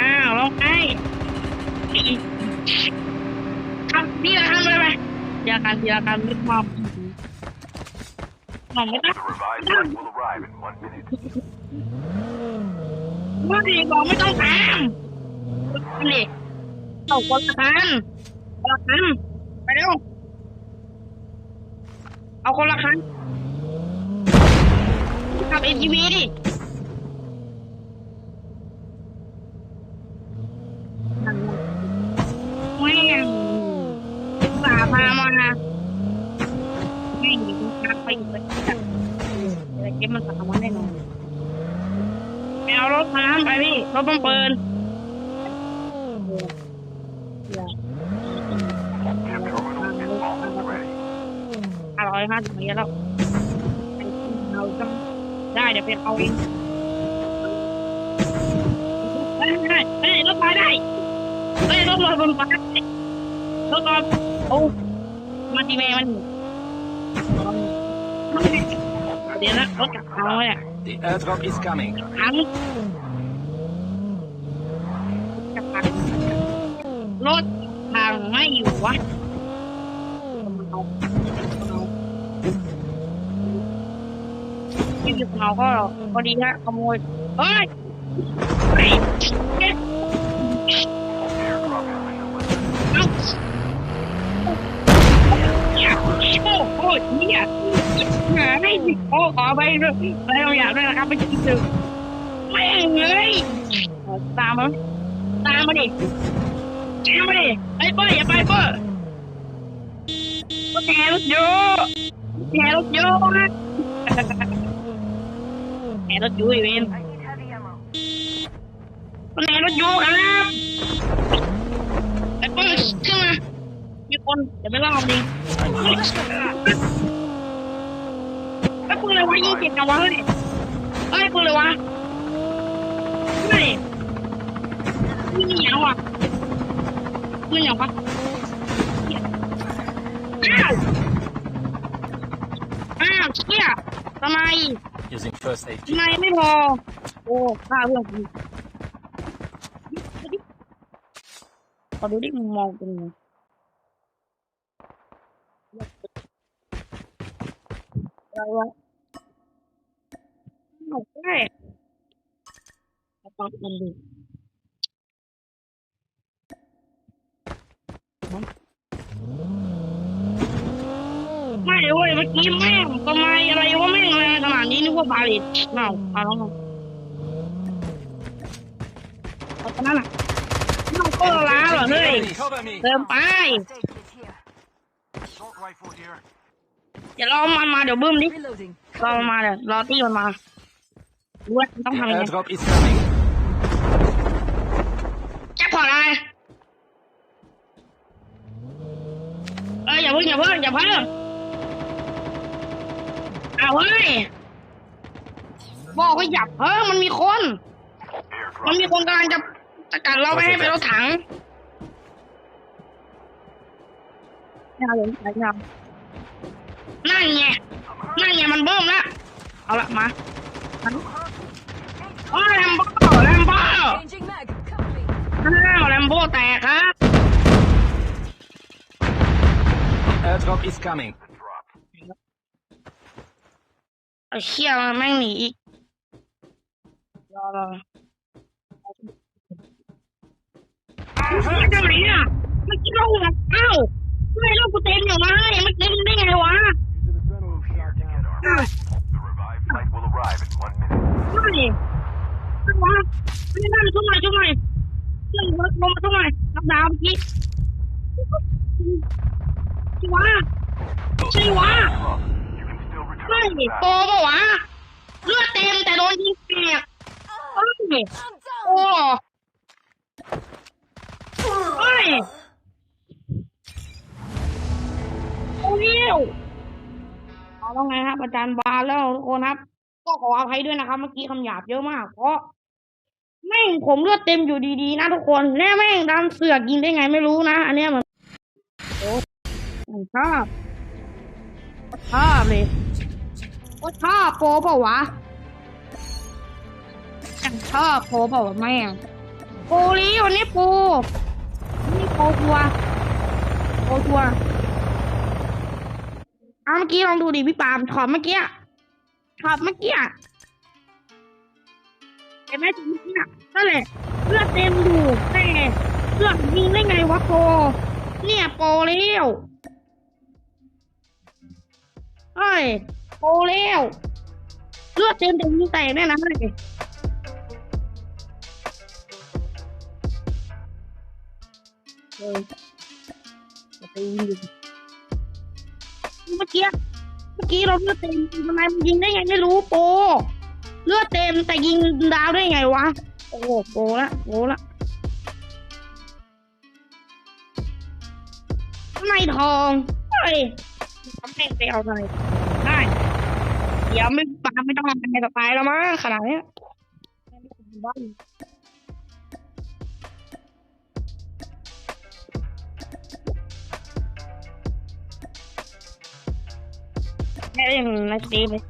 อ้าวลงไปทำทีละคันเลยไหมทีละคันทีละคันลึกมากมองไม่ได้ The revived flight will arrive in one minute. ไม่บอกไม่ต้องตามนี่เอาคนละคันคนละคันไปเร็วเอาคนละคัน ขับ ATV ดิแม่งสาพามาแม่งอยู่ตรงกลางไปอยู่ไปจัดอะไรเก็บมันสามวันแน่นอนไม่เอารถน้ำไปพี่รถต้องเปิดอร่อยมากถึงนี้แล้วเราต้อง ได้เดี๋ยวไปเอาเองได้ได้ได้รถไฟได้ได้รถลอยบนฟ้าได้รถลอยโอ้มาตีเมย์มันเดี๋ยวนะรถกลับทางแล้วเนี่ย The airdrop is coming. ทางจะพังรถทางไม่อยู่วะ ที่อยู่เงาก็พอดีฮะขโมยเฮ้ยเฮ้ยเอ๊ะ Airdrop has been delivered. เอ้าเนี่ยโอ้โหเนี่ยหาไม่สิโอ้ขอไปด้วยอะไรางอย่างด้วยนะครับไม่ใช่ถึงแม่งเลยตามมาตามมาดิตามมาดิไอ้เปิ้ลอย่าไปเปิ้ลแห่รถโยแห่รถโยนะ แห่รถโยอีเวนรถแห่รถโยครับไอ้เปิ้ลขึ้นมามีคนเดี๋ยวไปล่ามันเองไอ้ปืนอะไรวะยิงเจ็บจังวะเฮ้ยเอ้ยปืนอะไรวะเฮ้ยยิงเหนียวอะปืนอย่างวะอ้าวอ้าวเชี่ยทำไม Using first aid ทำไมไม่พอ โอ้ฆ่าเพื่อนกูขอดูดิมึงมองเป็นไงอะไรวะหนกได้ตอบมันดิไม่เว้ย มื่อกี้แม่งทำไมอะไรวะแม่งอะไรขนาดนี้นึกว่าบาลิตเน่าเอาแล้วไงเอาตอนนั้นอะเน่าก็ล้าเหรอเฮ้ย Cover me. เติมไป Assault rifle here. เดี๋ยวรอมันมาเดี๋ยวบึ้มดิ Reloading. รอมันมาเดี๋ยวรอตี้มันมารู้ว่าต้อง The ทำยังไง airdrop is coming. แจ็คพอตอะไรเอ้ยอย่าเพิ่งอย่าเพิ่งอย่าเพิ่ง เอาเฮ้ยบอกว่าอย่าเพิ่งมันมีคน มันมีคนกำลังจะจะกัดเราไม่ให้ไปรถถังไม่เลยไม่เอานั่นไงนั่นไงมันเบิ่มละเอาละมาโอ้ยแลมโบ้แลมโบ้อ้าวแลมโบ้แตกครับ Airdrop is coming. The drop. ไอ้เชี่ยมันแม่งหนีอีกรอรอเฮ้ยเจ้าหนีอะมันกินเราอะเอ้าทำไมเรากูเต็มอยู่วะมันเต็มได้ไงวะ Here to get armed. The revived flight will arrive in one minute. ไม่ไม่วะไม่ได้ช่วยหน่อยช่วยหน่อยเรื่องลงมาช่วยหน่อยนับดาวเมื่อกี้ชิวะชิวะ You can still เฮ้ ยโตปะวะเลือดเต็มแต่โดนยิงแตกเฮ้ยโอ้เฮ้ยโอ้ยเอาแล้วไงครับอาจารย์บาแล้วทุกคนครับ ก็ขออภัยด้วยนะครับ เมื่อกี้คำหยาบเยอะมากเพราะแม่งผมเลือดเต็มอยู่ดีๆนะทุกคนแน่แม่งดำเสือกยิงได้ไงไม่รู้นะ อันเนี้ยมันโอ้ผมชอบชอบเลย ก็ชอบโปรเปล่าวะอย่างชอบโปบอกว่าไม่อะโปลีวันนี้โปนี่โปทัวร์โปทัวร์เอาเมื่อกี้ลองดูดิพี่ปามถอดเมื่อกี้ถอดเมื่อกี้เห็นไหมถึงเมื่อกี้นั่นแหละเลือดเต็มอยู่แต่เลือดยิงได้ไงวะโปเนี่ยโปเลี้ยวเฮ้ย โปเลี้ยวเลือดเต็มเต็มยิงแตกแน่นะเฮ้ยเลยจะไปยิงเมื่อกี้เมื่อกี้เราเลือดเต็มทำไมมันยิงได้ไงไม่รู้โปเลือดเต็มแต่ยิงดาวได้ไงวะโอ้โปละโปละทำไมทองเฮ้ยทำแม่งไปเอาอะไร เดี๋ยวไม่ปาไม่ต้องทำอะไรต่อไปแล้วมั้งขนาดเนี้ยแม่ยังในสตรีเลย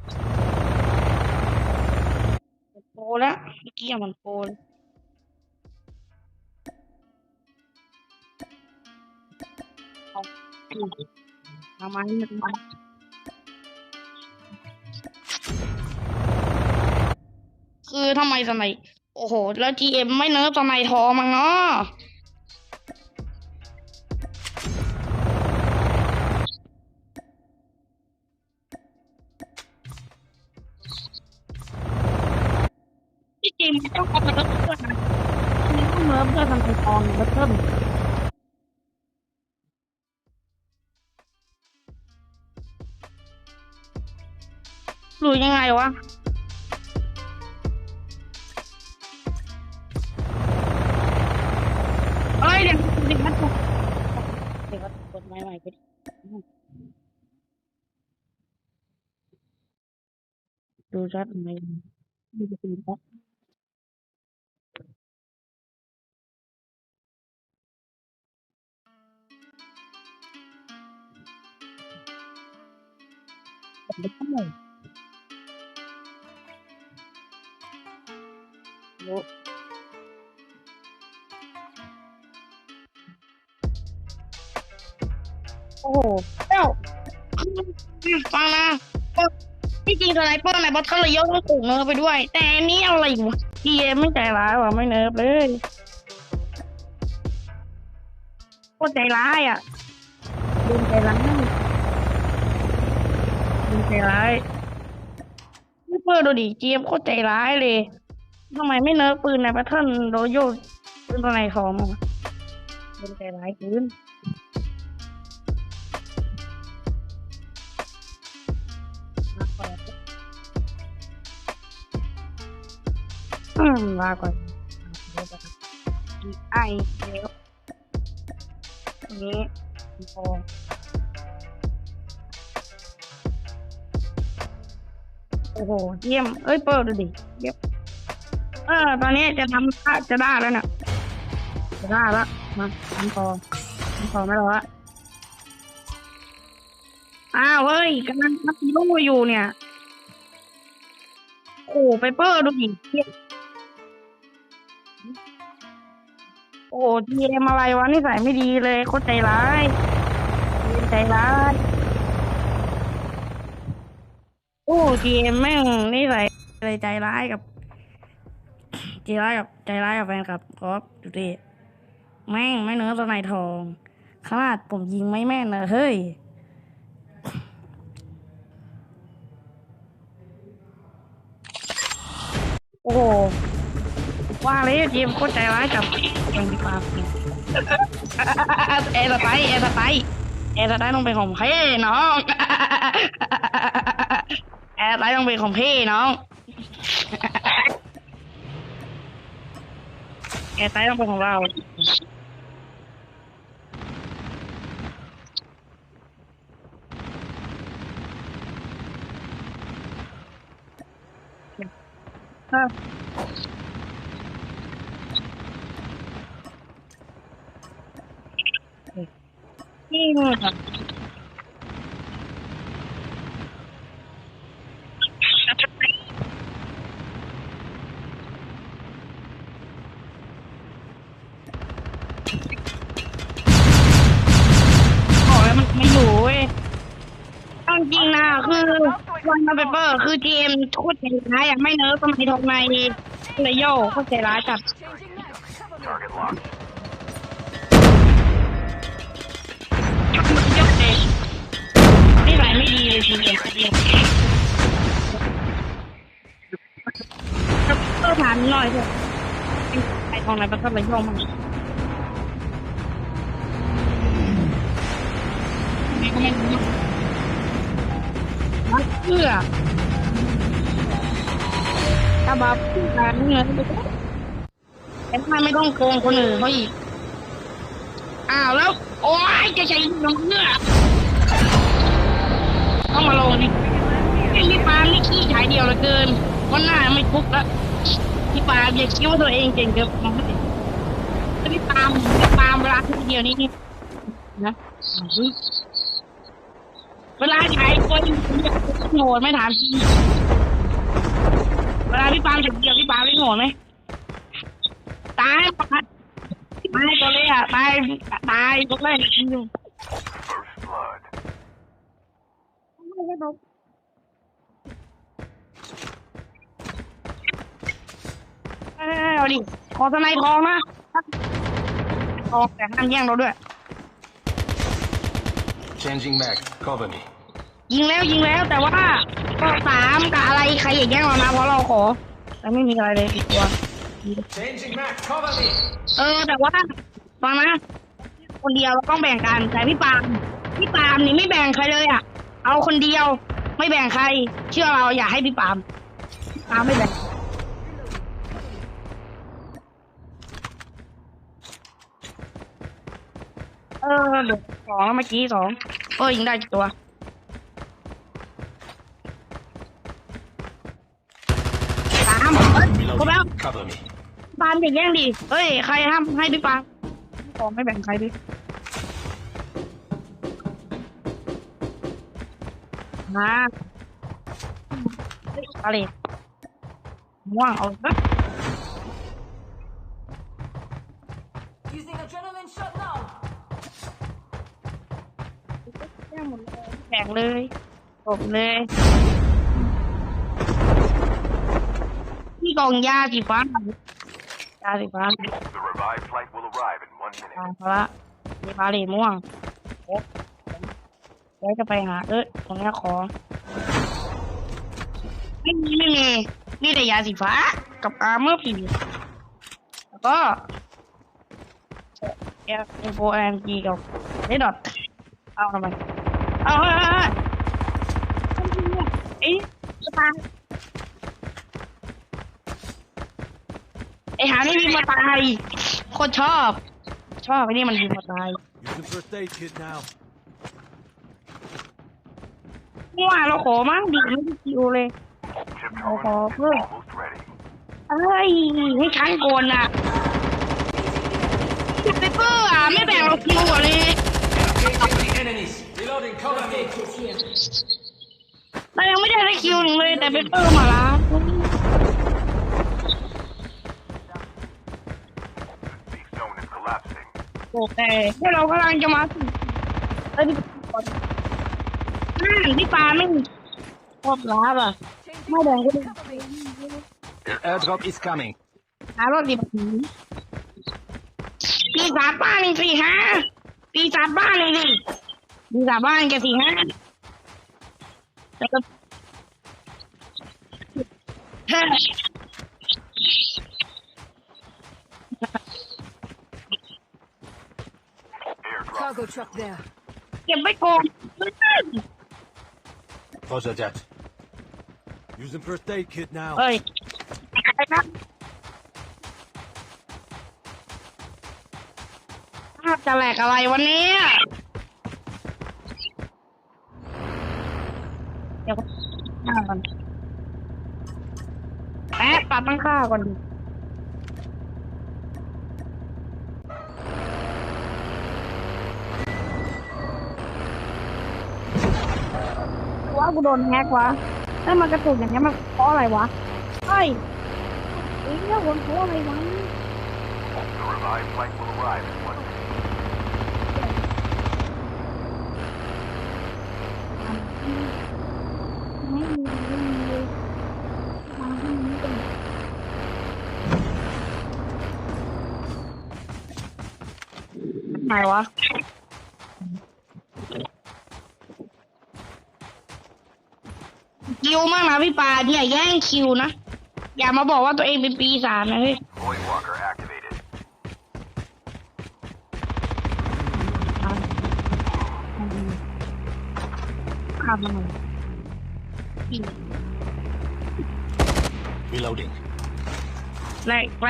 โปรแล้วเมื่อกี้มันโปรเลเอาทำไมมัน อทำไมทำไมโอ้โห แล้ว GM ไม่เนิร์ฟทำไมทอมังเนาะที่จริงมันต้องเอามาลดเพื่อนนะมันต้องเนิร์ฟเพื่อทำไมทองมาเพิ่มหรือยังไงวะ ดี๋ยวมันกดไม้ใหม่ไปดิดูชัดไหมดูจะเป็นชัดไม่ใช่โอ้ โอ้โหเจ้าฟังนะที่จริงตัวไหนป้อนไหนบอสเขาเลยยกให้ถูกเนิร์ฟไปด้วย แต่อันนี้อะไรวะเกียไม่ใจร้ายว่ะไม่เนิร์ฟเลยโคตรใจร้ายอะดูใจร้ายดูใจร้ายไม่เปิดดูดิเจี๊ยบโคตรใจร้ายเลยทำไมไม่เนิร์ฟปืนในแพทเทิร์นโรโยปืนตัวไหนของมันวะดูใจร้ายปืน ลาก่อนไอเดี๋ยวอันนี้พอโอ้โห เยี่ยม เอ้ย เปิดดูดิเยี่ยมเออ ตอนนี้จะทำจะได้แล้วเนี่ย จะได้แล้ว มาทำต่อทำต่อไม่รอละอ้าวเฮ้ยกำลังนับลูกอยู่เนี่ยโอ้โหไปเปิดดูดิเยี่ยม โอ้ทีเอ็มอะไรวะนี่ใส่ไม่ดีเลยโคตรใจร้ายทีมใจร้ายโอ้ทีเอ็มแม่งนี่ใส่เลยใจร้ายกับใจร้ายกับใจร้ายกับแฟนคลับครับดูดิแม่งไม่เนื้อตัวไหนทอง ขนาดผมยิงไม่แม่นนะเฮ้ยโอ้ ว่าเลยทีมโคตรใจร้ายกับแฟนคลับเอสไตล์เอสไตล์เอสไตล์ต้องเป็นของพี่น้องเอสไตล์ต้องเป็นของพี่น้องเอสไตล์ต้องเป็นของเรา นี่ค่อ้วมันไวยจริงนะคือวันมาเปเปอร์ คือเกมโคตรใจร้ายอะไม่เนิร์ฟสมัยทองในเลยโย่โคตรใจร้ายจัด ไหลไม่ดีเลยทีเดียวเดียวเออถามหน่อยเถอะไอ้ทองไหนมันก็เลยโย่มันไม่ก็ไม่รู้มัดเพื่อถ้าบาปการเงินไปก็แต่ถ้าไม่ต้องโกงคนอื่นเขาอีก อ้าวแล้ว โอ้ยจะใช้น้องเพื่อ ต้องมาลงนี่พี่ปาล์มนี่ขี้ขายเดียวเหลือเกินวันหน้าไม่คุกแล้วพี่ปาอย่าคิดว่าตัวเองเก่งเกินมองไม่เห็นแต่พี่ปาพี่ปาเวลาทีเดียวนี่นี่นะเวลาขายคนโง่ไม่ถามจริงเวลาพี่ปาล์มจะเดียวพี่ปาไม่โง่ไหมตายปตายตัวเลยอะตายตายตัวเลยอยู่ First blood. เออเอาดิ ขอสไนทองนะทองแต่ห้ามแย่งเราด้วย Changing mag. Cover me. ยิงแล้วยิงแล้วแต่ว่าก็สามกับอะไรใครอย่าแย่งเรานะเพราะเราขอ แต่ไม่มีอะไรเลยอีกตัว Changing mag. Cover me. เออ แต่ว่าฟังนะคนเดียวเราต้องแบ่งกันแต่พี่ปาล์มพี่ปาล์มนี่ไม่แบ่งใครเลยอะ เอาคนเดียว ไม่แบ่งใคร เชื่อเราอย่าให้พี่ปาล์มพี่ปาล์มไม่แบ่งเออเดี๋ยวสองแล้วเมื่อกี้สองเออยิงได้กี่ตัว สามเอ้ยครบแล้ว Reloading. Cover me. ปาล์มอย่าแย่งดิเฮ้ย ใครห้ามให้พี่ปาล์มของไม่แบ่งใครดิ มาเฮ้ยอะไรม่วงเอาปะ Using adrenaline shot now. แย่งหมดเลยแบ่งเลยจบเลยนี่กล่องยาสีฟ้ายาสีฟ้า The revived flight will arrive in one minute. ตายพละมีพาเลทม่วงโอ๊ะ เดี๋ยวจะไปหา เอ้ยตรงนี้ขอ ไม่มีไม่มีมีแต่ยาสีฟ้า กับอาร์เมอร์ผีแล้วก็เอฟโฟแอนจีกับเลดดอทเอาทำไมเอาเฮ้ยเฮ้ยเฮ้ยเอ้ยจะตายไอ้หานี่มีมาตายโคตรชอบ ชอบไอ้นี่มันมีมาตาย Using first aid kit now. เมื่วาเราขอมั้งดีไม่ได้คิวเลย Chip Oh, terminal is good. almost ready. เอ้ยให้ฉันโกนอะเปเปอร์อะไม่แบ่งเราคิวอะเลย Enemies! Reloading. Cover me. เรายังไม่ได้ได้คิวหนึ่งเลยแต่เปเปอร์มาละโอเคเดี๋ยวเรากำลังจะมาถึงเอ้ยก่ นั่นพี่ปาไม่ครบล้าป่ะ ไม่แบ่งก็ได้ The airdrop is coming. หารถดิบผีปีศาจบ้านเลยสิฮะปีศาจบ้านเลยสิปีศาจบ้านแกสิฮะแต่ก็เฮ้ยเก็บไว้ก่อน Roger that. Using first aid kit now. เฮ้ยใครครับภาพจะแหลกอะไรวันนี้เดี๋ยวข้าวก่อนแป๊บปรับตั้งค่าก่อนดิ กูโดนแฮกวะถ้ามันกระตุกอย่างเงี้ยมันเพราะอะไรวะเฮ้ยเอ้เนี่ยคนเพราะอะไรวะ The revived flight will arrive in one minute. ไหนวะ คิว มากนะพี่ปาเนี่ยแย่งคิวนะ อย่ามาบอกว่าตัวเองเป็นปีศาจนะเฮ้ย Void walker activated. ขับมา Reloading. แรกแร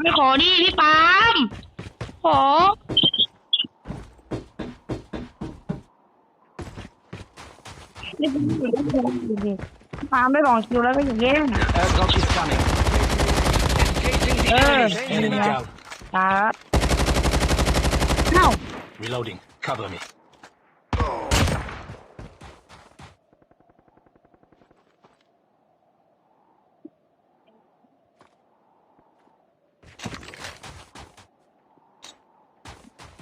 ไม่ขอดิพี่ปาล์มขอนี่เป็นสิ่งที่ควรอยู่ดิพี่ปาล์มได้ลองคิวแล้วก็อย่างเงี้ย Airdrop is coming. Engaging the Uh, enemy. Enemy yeah. down. ครับเอ้า Reloading. Cover me.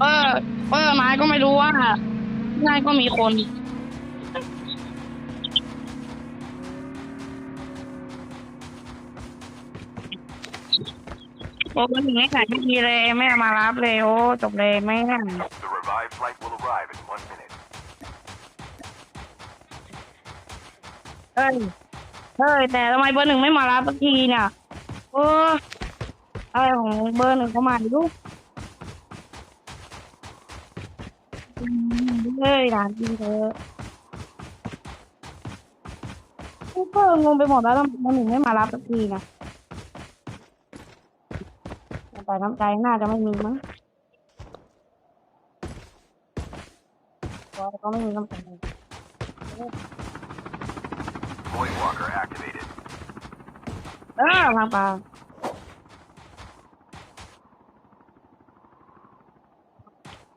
เออเออไม้ก็ไม่รู้ว่าง่ายก็มีคนโอ้มันถึงไม่ขายที่ดีเลยไม่มารับเลยโอ้จบเลยไม่น่า The revived flight will arrive in one minute. เอ้ยเฮ้ยแต่ทำไมเบอร์หนึ่งไม่มารับสักทีเนี่ยโอ้อะไรของเบอร์หนึ่งเขามาดู เฮ้ยร้านจริงเถอะเบอร์งงไปหมดแล้วทำไมเบอร์หนึ่งไม่มารับสักทีนะแต่น้ำใจน่าจะไม่มีมั้งเพราะก็ไม่มีน้ำใจ Void walker activated. เออพังปา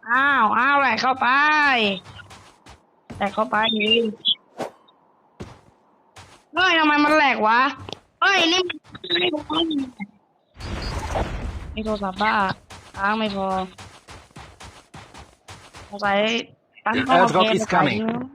อ้าว อ้าวแหลก เข้าไปแหลกเข้าไปดิเฮ้ยทำไมมันแหลกวะ เฮ้ยนี่มันไม่พอนี่โทรศัพท์บ้าค้างไม่พอสงสัยตั้งกล้องเอา Airdrop เกม is ไปใส่ coming